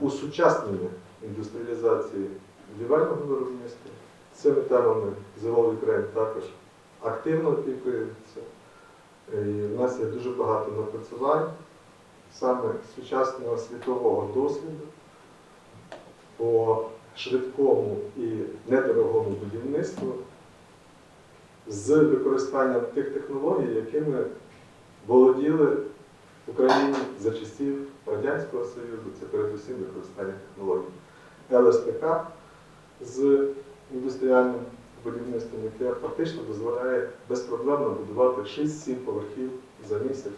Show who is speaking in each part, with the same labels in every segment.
Speaker 1: усучаснення індустріалізації будівельного виробництва. Цими темами Зимовий Україн також активно опікується. Е, І в нас є дуже багато напрацювань саме сучасного світового досвіду по швидкому і недорогому будівництву з використанням тих технологій, якими володіли в Україні за часів Радянського Союзу, це передусім використання технологій ЛСТК з індустріальним будівництвом, яке фактично дозволяє безпроблемно будувати 6-7 поверхів за місяць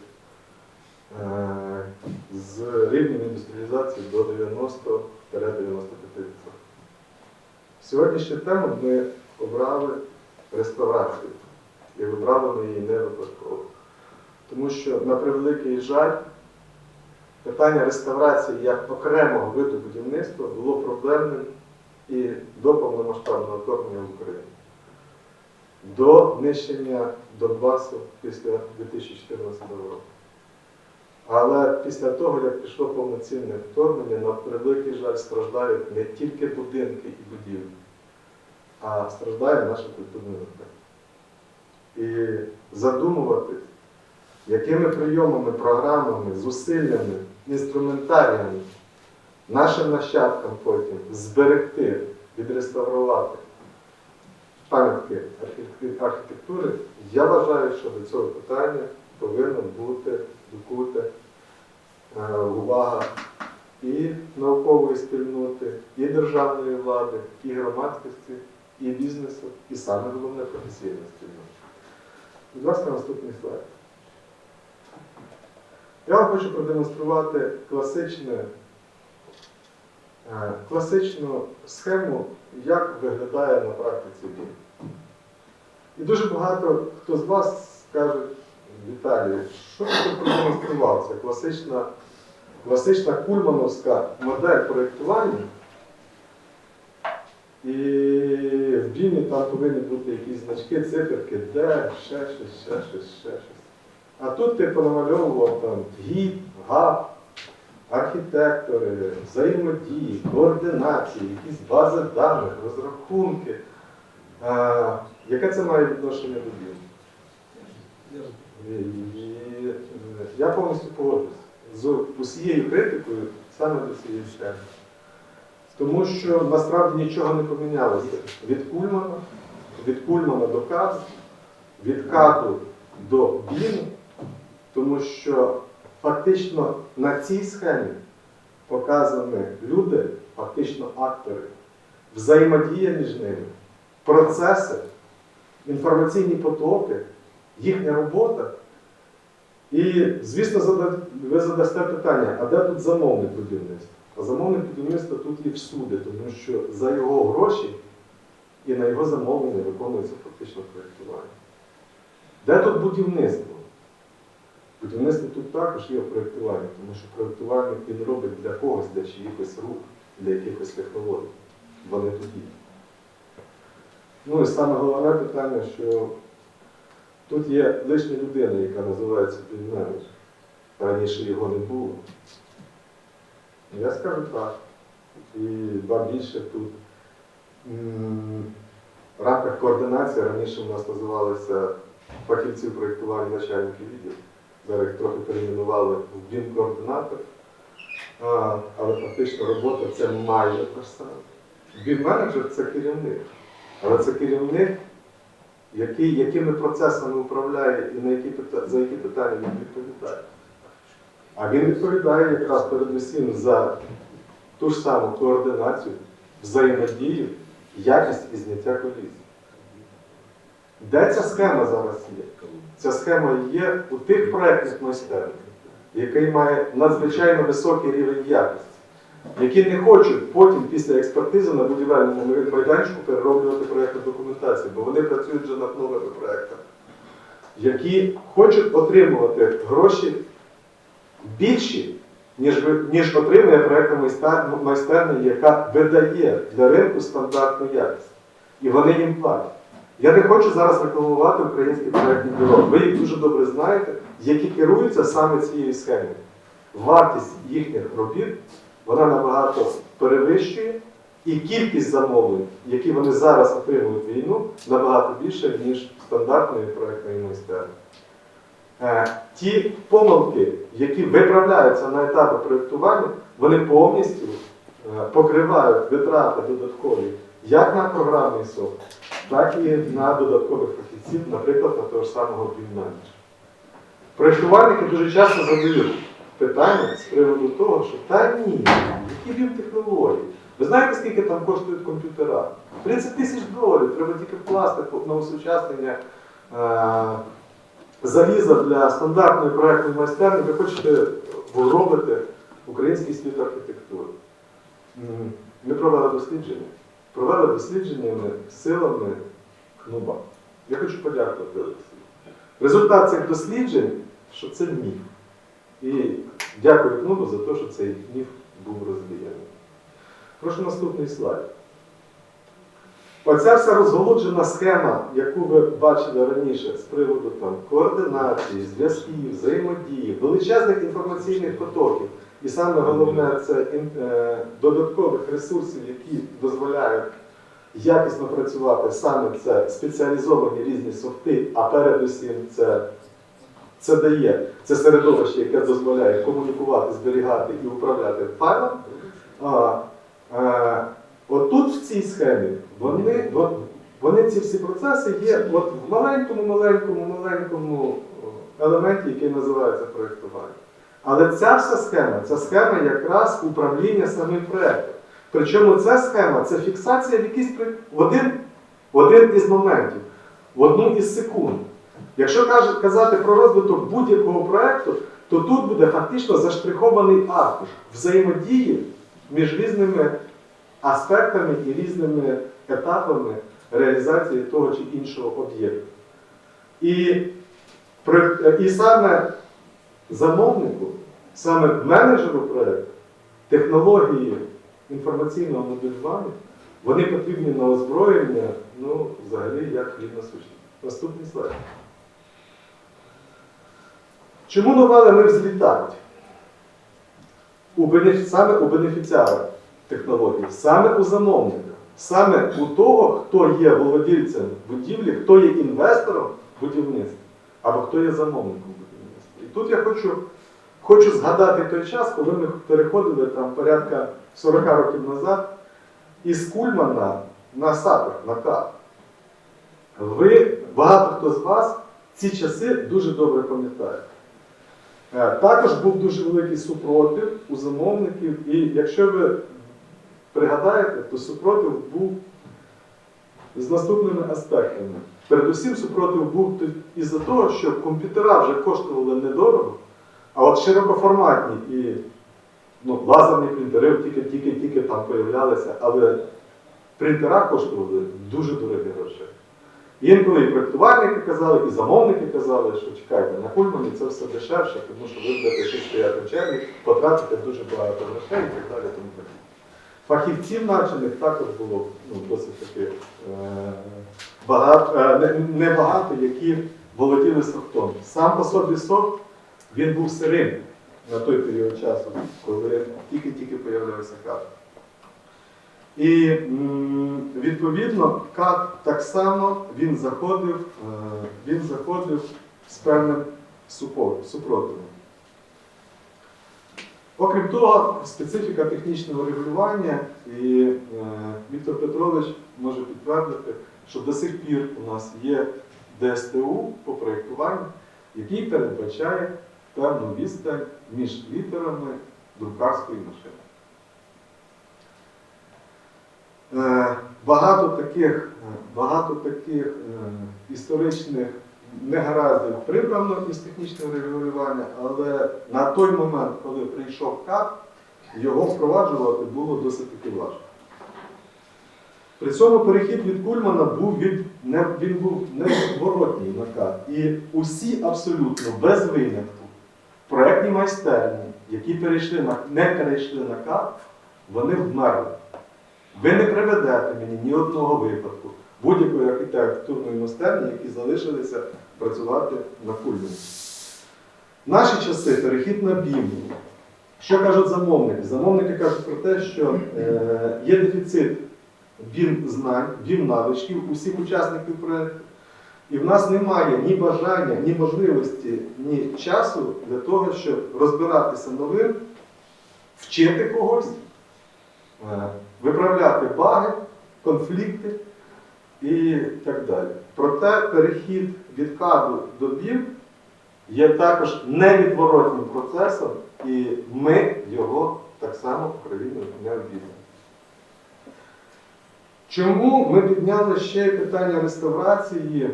Speaker 1: е, з рівнем індустріалізації до 90-95%. Сьогоднішню тему ми обрали реставрацію. І вибрали ми її не випадково. Тому що, на превеликий жаль, питання реставрації як окремого виду будівництва було проблемним і до повномасштабного вторгнення в Україну. До нищення Донбасу після 2014 року. Але після того, як пішло повноцінне вторгнення, на превеликий жаль страждають не тільки будинки і будівлі, а страждає наша культурна наука. І задумуватись, якими прийомами, програмами, зусиллями, інструментаріями нашим нащадкам потім зберегти, відреставрувати пам'ятки архітектури, я вважаю, що до цього питання повинна бути докута е, увага і наукової спільноти, і державної влади, і громадськості, і бізнесу, і саме головне професійної спільноти. Будь ласка, наступний слайд. Я вам хочу продемонструвати класичне, е, класичну схему, як виглядає на практиці дій. І дуже багато хто з вас скаже, Віталій, що ти продемонстрував? Це класична, класична кульмановська модель проєктування. І в Бімі там повинні бути якісь значки, циферки, де, ще щось, ще щось, ще щось. А тут ти понамальовував там гід, гап, архітектори, взаємодії, координації, якісь бази даних, розрахунки. А, яке це має відношення до е, я повністю погоджуюсь з усією критикою саме до цієї схеми. Тому що насправді нічого не помінялося. Від Кульмана, від Кульмана до Кату, від Кату до Біну, тому що фактично на цій схемі показані люди, фактично актори, взаємодія між ними, процеси, інформаційні потоки, їхня робота. І, звісно, ви задасте питання, а де тут замовник будівництва? А замовник будівництва тут є всюди, тому що за його гроші і на його замовлення виконується фактично проєктування. Де тут будівництво? Будівництво тут також є в проєктуванні, тому що проєктування він робить для когось, для чиїхось рук, для якихось технологій. Вони тут є. Ну і саме головне питання, що тут є лишня людина, яка називається підменеджер. Раніше його не було. Я скажу так. І два більше тут. В рамках координації раніше у нас називалися фахівці проєктування начальники відділу. Їх трохи перейменували в БІМ-координатор. А, але фактично робота це те саме. Бім-менеджер це керівник. Але це керівник, який, якими процесами управляє і на які, за які питання він відповідає. А він відповідає якраз передусім за ту ж саму координацію, взаємодію, якість і зняття колізій. Де ця схема зараз є? Ця схема є у тих проєктних майстернях, який має надзвичайно високий рівень якості, які не хочуть потім після експертизи на будівельному майданчику перероблювати проєктну документацію, бо вони працюють вже над новими проєктами, які хочуть отримувати гроші більші, ніж, ніж отримує проєктна майстерня, яка видає для ринку стандартну якість. І вони їм платять. Я не хочу зараз рекламувати українські проєктні бюро. Ви їх дуже добре знаєте, які керуються саме цією схемою. Вартість їхніх робіт вона набагато перевищує, і кількість замовлень, які вони зараз отримують війну, набагато більше, ніж стандартної проектної майстерні. Е, Ті помилки, які виправляються на етапі проєктування, вони повністю е, покривають витрати додаткові як на програмний софт, так і на додаткових фахівців, наприклад, на того ж самого бім-менеджера. Проєктувальники дуже часто задають питання з приводу того, що та ні, які бім-технології. Ви знаєте, скільки там коштують комп'ютера? 30 тисяч доларів, треба тільки вкласти на осучаснення е, заліза для стандартної проектної майстерні, ви хочете робити український світ архітектури. Ми провели дослідження. Провели дослідженнями силами КНУБА. Я хочу подякувати Олексію. Результат цих досліджень, що це міф. І дякую КНУБу за те, що цей міф був розвіяний. Прошу наступний слайд. Оця вся розголоджена схема, яку ви бачили раніше з приводу там, координації, зв'язків, взаємодії, величезних інформаційних потоків. І саме головне це е, додаткових ресурсів, які дозволяють якісно працювати саме це спеціалізовані різні софти, а передусім це, це дає це середовище, яке дозволяє комунікувати, зберігати і управляти файлом. А, е, Отут в цій схемі вони, вони ці всі процеси є от в маленькому, маленькому, маленькому елементі, який називається проєктування. Але ця вся схема, це схема якраз управління самим проєктом. Причому ця схема це фіксація в якийсь в один, в один із моментів, в одну із секунд. Якщо казати про розвиток будь-якого проєкту, то тут буде фактично заштрихований аркуш взаємодії між різними аспектами і різними етапами реалізації того чи іншого об'єкту. І, і саме замовнику, саме менеджеру проєкту, технології інформаційного моделювання, вони потрібні на озброєння, ну, взагалі, як хліб насущний. Наступний слайд. Чому новели не взлітають? Саме у бенефіціара технології, саме у замовника, саме у того, хто є володільцем будівлі, хто є інвестором будівництва, або хто є замовником тут я хочу, хочу згадати той час, коли ми переходили там порядка 40 років назад із Кульмана на Сапер, на КАП. Ви, багато хто з вас, ці часи дуже добре пам'ятаєте. Також був дуже великий супротив у замовників, і якщо ви пригадаєте, то супротив був з наступними аспектами. Передусім, супротив був із-за того, що комп'ютера вже коштували недорого, а от широкоформатні і ну, лазерні принтери тільки-тільки-тільки там появлялися, але принтера коштували дуже дорогі гроші. Інколи і проєктувальники казали, і замовники казали, що чекайте, на Кульмані це все дешевше, тому що ви будете ще стояти в черзі, потратите дуже багато грошей і так далі. Тому. Фахівців навчених також було ну, досить таки е, багато, е, не- небагато, які володіли софтом. Сам по собі софт він був сирим на той період часу, коли тільки-тільки появився карта. І відповідно КАТ так само він заходив, е, він заходив з певним супротивом. Окрім того, специфіка технічного регулювання, і е, Віктор Петрович може підтвердити, що до сих пір у нас є ДСТУ по проєктуванню, який передбачає певну відстань між літерами друкарської машини. Е, Багато таких, е, багато таких е, історичних негараздів прибрано із технічного регулювання, але на той момент, коли прийшов КАП, його впроваджувати було досить таки важко. При цьому перехід від Кульмана був від, не, він був невідворотній на КАП. І усі абсолютно без винятку проектні майстерні, які перейшли на, не перейшли на КАП, вони вмерли. Ви не приведете мені ні одного випадку будь-якої архітектурної майстерні, які залишилися працювати на Кульмані. Наші часи перехід на BIM Що кажуть замовники? Замовники кажуть про те, що е, є дефіцит він знань, він навичків усіх учасників проєкту. І в нас немає ні бажання, ні можливості, ні часу для того, щоб розбиратися новим, вчити когось, е, виправляти баги, конфлікти і так далі. Проте перехід від каду до бів є також невідворотнім процесом, і ми його так само Україною не обійдемо. Чому ми підняли ще питання реставрації?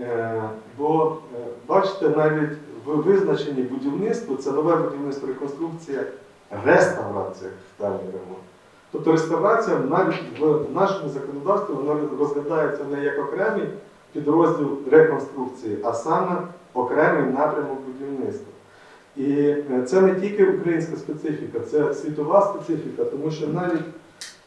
Speaker 1: Е, Бо, е, бачите, навіть в визначенні будівництва це нове будівництво реконструкція, реставрація капітальний ремонт. Тобто реставрація навіть в нашому законодавстві вона розглядається не як окремий підрозділ реконструкції, а саме окремий напрямок будівництва. І е, це не тільки українська специфіка, це світова специфіка, тому що навіть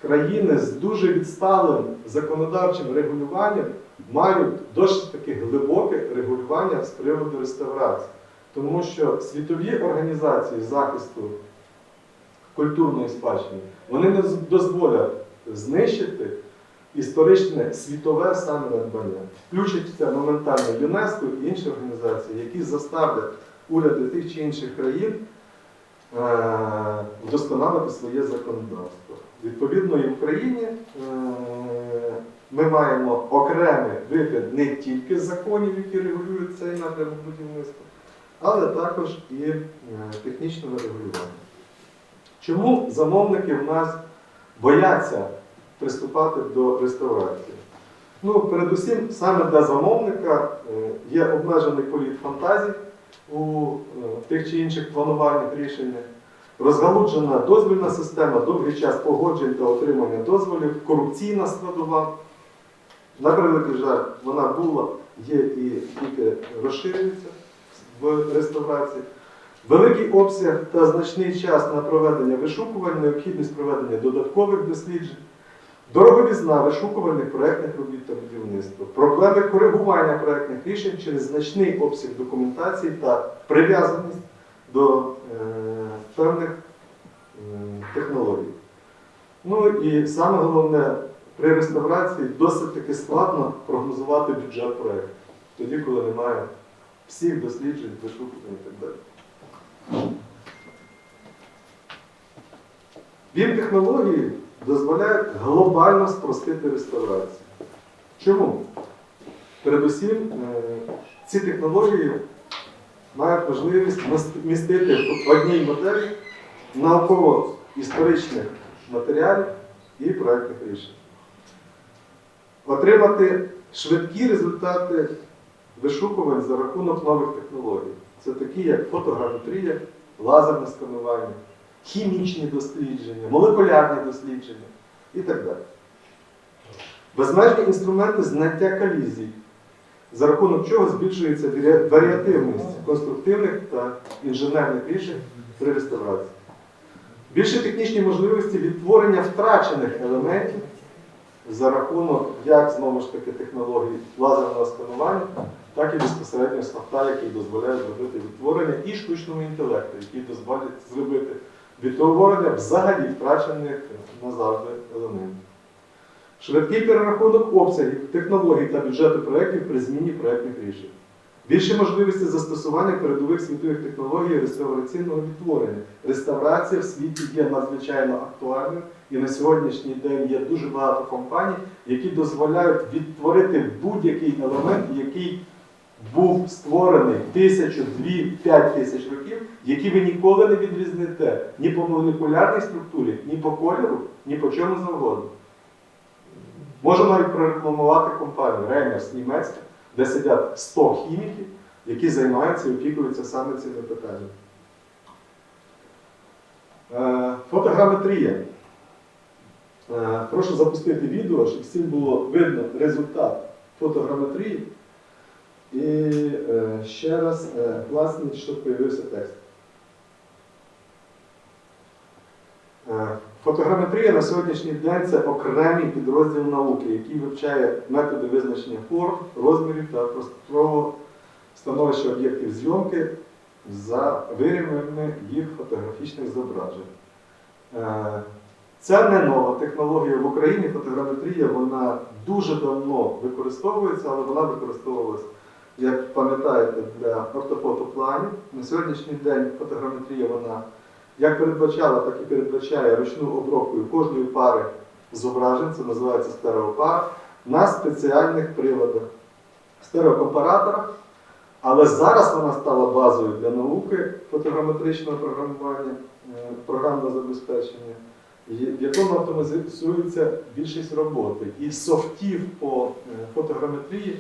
Speaker 1: країни з дуже відсталим законодавчим регулюванням мають досить таки глибоке регулювання з приводу реставрації. Тому що світові організації захисту культурної спадщини вони не дозволять знищити історичне світове саме надбання. Включиться моментально ЮНЕСКО і інші організації, які заставлять уряди тих чи інших країн вдосконалити своє законодавство. Відповідно, і в Україні е, ми маємо окремий вигляд не тільки законів, які регулюють цей напрямок будівництва, але також і е, технічного регулювання. Чому замовники в нас бояться приступати до реставрації? Ну, передусім, саме для замовника е, є обмежений політ фантазій у е, тих чи інших планувальних рішеннях, розгалуджена дозвільна система, довгий час погоджень та отримання дозволів, корупційна складова. На превеликий жаль, вона була, є і тільки розширюється в реставрації. Великий обсяг та значний час на проведення вишукувань, необхідність проведення додаткових досліджень, дороговізна вишукувальних проєктних робіт та будівництва, проблеми коригування проєктних рішень через значний обсяг документації та прив'язаність до е, певних е, технологій. Ну і саме головне, при реставрації досить таки складно прогнозувати бюджет проєкту, тоді, коли немає всіх досліджень, вишукувань і так далі. Він-технології дозволяють глобально спростити реставрацію. Чому? Передусім, е, ці технології мають можливість містити в одній моделі науково-історичних матеріалів і проєктних рішень. Отримати швидкі результати вишукувань за рахунок нових технологій. Це такі, як фотограметрія, лазерне сканування, хімічні дослідження, молекулярні дослідження і так далі. Безмежні інструменти знаття колізій, за рахунок чого збільшується варіативність конструктивних та інженерних рішень при реставрації. Більше технічні можливості відтворення втрачених елементів за рахунок як знову ж таки технологій лазерного сканування, так і безпосередньо софта, який дозволяє зробити відтворення, і штучного інтелекту, який дозволять зробити відтворення взагалі втрачених назавжди елементів. Швидкий перерахунок обсягів, технологій та бюджету проєктів при зміні проєктних рішень. Більше можливості застосування передових світових технологій реставраційного відтворення. Реставрація в світі є надзвичайно актуальною, і на сьогоднішній день є дуже багато компаній, які дозволяють відтворити будь-який елемент, який був створений тисячу, дві, п'ять тисяч років, які ви ніколи не відрізните ні по молекулярній структурі, ні по кольору, ні по чому завгодно. Можу навіть прорекламувати компанію Реймерс німецька, де сидять 100 хіміків, які займаються і опікуються саме цими питаннями. Е, Фотограметрія. Е, Прошу запустити відео, щоб всім було видно результат фотограметрії. І е, ще раз е, власне, щоб з'явився текст. Е, Фотограметрія на сьогоднішній день це окремий підрозділ науки, який вивчає методи визначення форм, розмірів та просторового становища об'єктів зйомки за вирівнями їх фотографічних зображень. Це не нова технологія в Україні. Фотограметрія вона дуже давно використовується, але вона використовувалася, як пам'ятаєте, для ортофотопланів. На сьогоднішній день фотограметрія вона як передбачала, так і передбачає ручну обробку кожної пари зображень, це називається стереопара, на спеціальних приладах, стереокомпараторах. Але зараз вона стала базою для науки фотограметричного програмування, е, програмного забезпечення, в якому автоматизується більшість роботи. І софтів по е, фотограметрії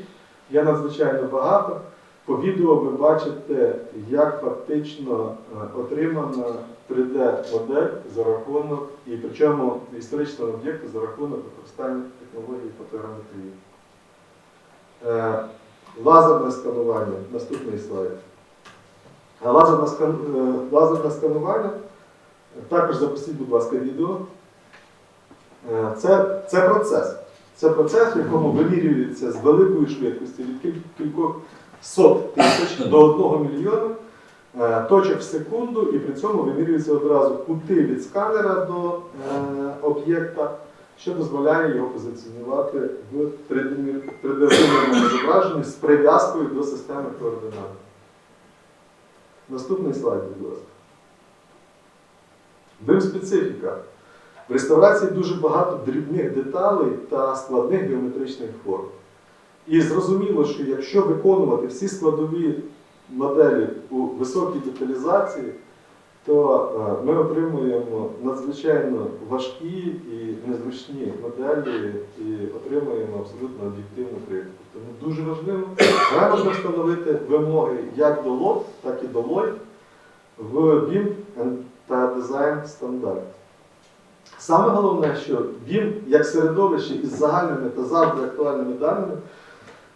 Speaker 1: є надзвичайно багато. По відео ви бачите, як фактично е, отримана 3D-модель за рахунок, і причому історичного об'єкту за рахунок використання технології фотограметрії. Е, Лазерне сканування, наступний слайд. Лазерне, скан... е, лазерне сканування, е, також запустіть, будь ласка, відео. Е, Це, це процес. Це процес, в якому вимірюється з великою швидкістю від кількох сот тисяч до одного мільйона е, точок в секунду, і при цьому вимірюються одразу кути від сканера до е, об'єкта, що дозволяє його позиціонувати в 3D-вимірному зображенні з прив'язкою до системи координат. Наступний слайд, будь ласка. Бим-специфіка. В реставрації дуже багато дрібних деталей та складних геометричних форм. І зрозуміло, що якщо виконувати всі складові моделі у високій деталізації, то е, ми отримуємо надзвичайно важкі і незручні моделі і отримуємо абсолютно об'єктивну критику. Тому дуже важливо грамотно встановити вимоги як до лот, так і до лой в BIM та дизайн стандарт. Саме головне, що BIM як середовище із загальними та завжди актуальними даними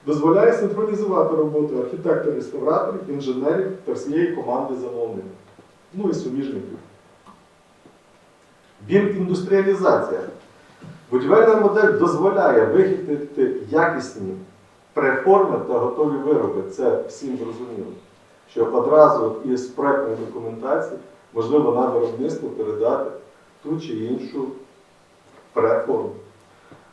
Speaker 1: дозволяє синхронізувати роботу архітекторів-реставраторів, інженерів та всієї команди замовників, ну і суміжників. BIM-індустріалізація. Будівельна модель дозволяє вихідити якісні преформи та готові вироби. Це всім зрозуміло. Що одразу із проектної документації можливо на виробництво передати ту чи іншу преформу.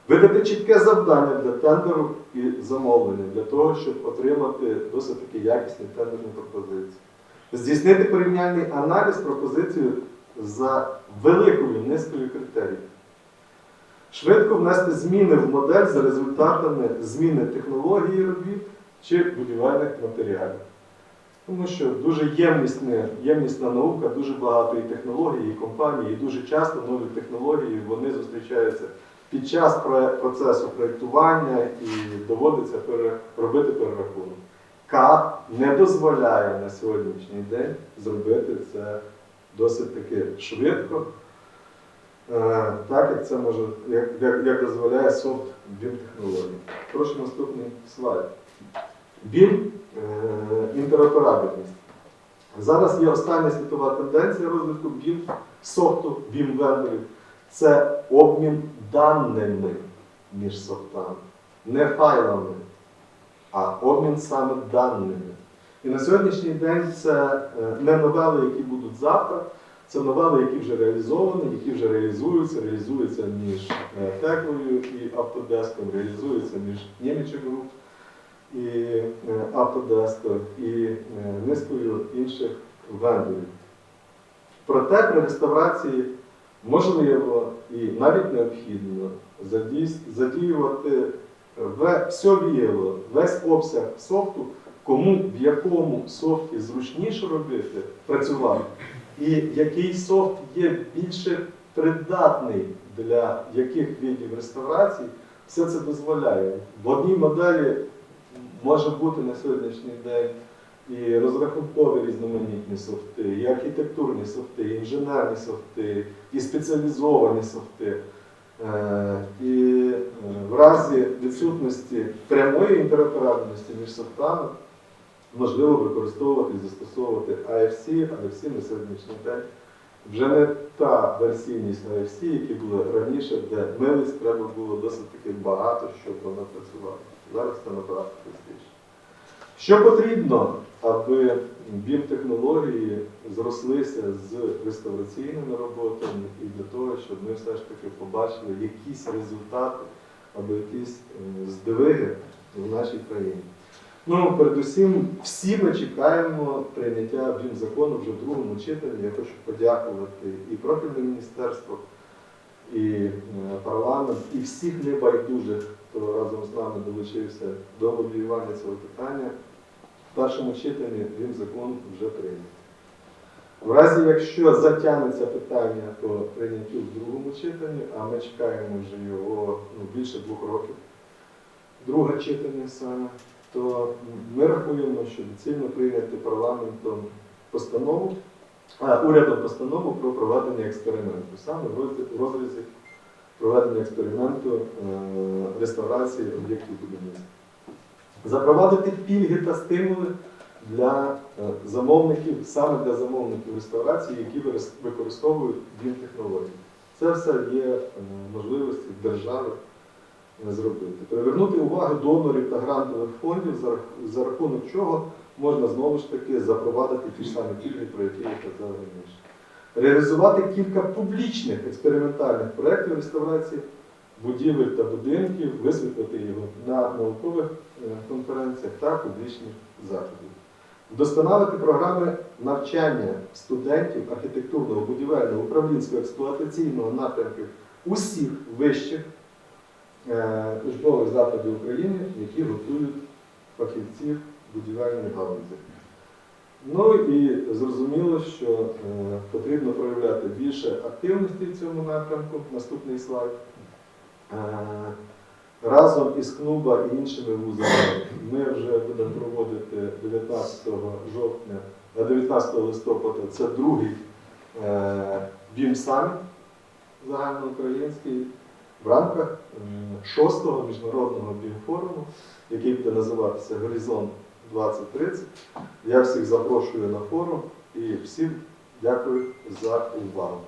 Speaker 1: Видати чітке завдання для тендеру і замовлення для того, щоб отримати досить таки якісні тендерні пропозиції. Здійснити порівняльний аналіз пропозиції за великою низкою критеріїв. Швидко внести зміни в модель за результатами зміни технології робіт чи будівельних матеріалів. Тому що дуже ємнісна, ємнісна наука, дуже багато і технологій, і компаній, і дуже часто нові технології вони зустрічаються під час процесу проєктування і доводиться робити перерахунок. КАД не дозволяє на сьогоднішній день зробити це досить таки швидко, е, так як це може, як, як, дозволяє софт BIM технології. Прошу наступний слайд. BIM е, інтероперабельність. Зараз є остання світова тенденція розвитку BIM софту, BIM вендорів. Це обмін даними між софтами, не файлами, а обмін саме даними. І на сьогоднішній день це е, не новели, які будуть завтра, це новели, які вже реалізовані, які вже реалізуються, реалізуються між е, Теклою і Автодеском, реалізуються між Німеччик Груп і е, і е, низкою інших вендорів. Проте при реставрації можливо і навіть необхідно задіювати все віяло, весь обсяг софту, кому в якому софті зручніше робити, працювати, і який софт є більше придатний для яких видів реставрації, все це дозволяє. В одній моделі може бути на сьогоднішній день і розрахункові різноманітні софти, і архітектурні софти, і інженерні софти, і спеціалізовані софти. Е, І е, в разі відсутності прямої інтероперабельності між софтами можливо використовувати і застосовувати AFC. AFC на сьогоднішній день вже не та версійність AFC, які були раніше, де милиць треба було досить таки багато, щоб вона працювала. Зараз це набагато простіше. Що потрібно, аби BIM-технології зрослися з реставраційними роботами і для того, щоб ми все ж таки побачили якісь результати або якісь е, здвиги в нашій країні. Ну, передусім, всі ми чекаємо прийняття BIM закону вже в другому читанні. Я хочу подякувати і профільне міністерство, і е, парламент, і всіх небайдужих, хто разом з нами долучився до лобіювання цього питання. В першому читанні він закон вже прийнятий. В разі, якщо затягнеться питання по прийняттю в другому читанні, а ми чекаємо вже його ну, більше двох років, друге читання саме, то ми рахуємо, що доцільно прийняти парламентом постанову, а, урядом постанову про проведення експерименту, саме в розрізі проведення експерименту е, реставрації об'єктів будівництва. Запровадити пільги та стимули для е, замовників, саме для замовників реставрації, які використовують він технології. Це все є е, можливості держави зробити. Привернути увагу донорів та грантових фондів, за рахунок чого можна знову ж таки запровадити ті ж самі пільги, про які я казав раніше. Реалізувати кілька публічних експериментальних проєктів реставрації будівель та будинків, висвітлити його на наукових е, конференціях та публічних заходах. Вдосконалити програми навчання студентів архітектурного, будівельного, управлінського, експлуатаційного напрямків усіх вищих е, учбових закладів України, які готують фахівців будівельної галузі. Ну і зрозуміло, що е, потрібно проявляти більше активності в цьому напрямку. Наступний слайд. Е, Разом із КНУБА і іншими вузами ми вже будемо проводити 19 жовтня, е, 19 листопада, це другий е, BIM-саміт загальноукраїнський в рамках 6-го міжнародного BIM-форуму, який буде називатися Горизонт 2030. Я всіх запрошую на форум і всім дякую за увагу.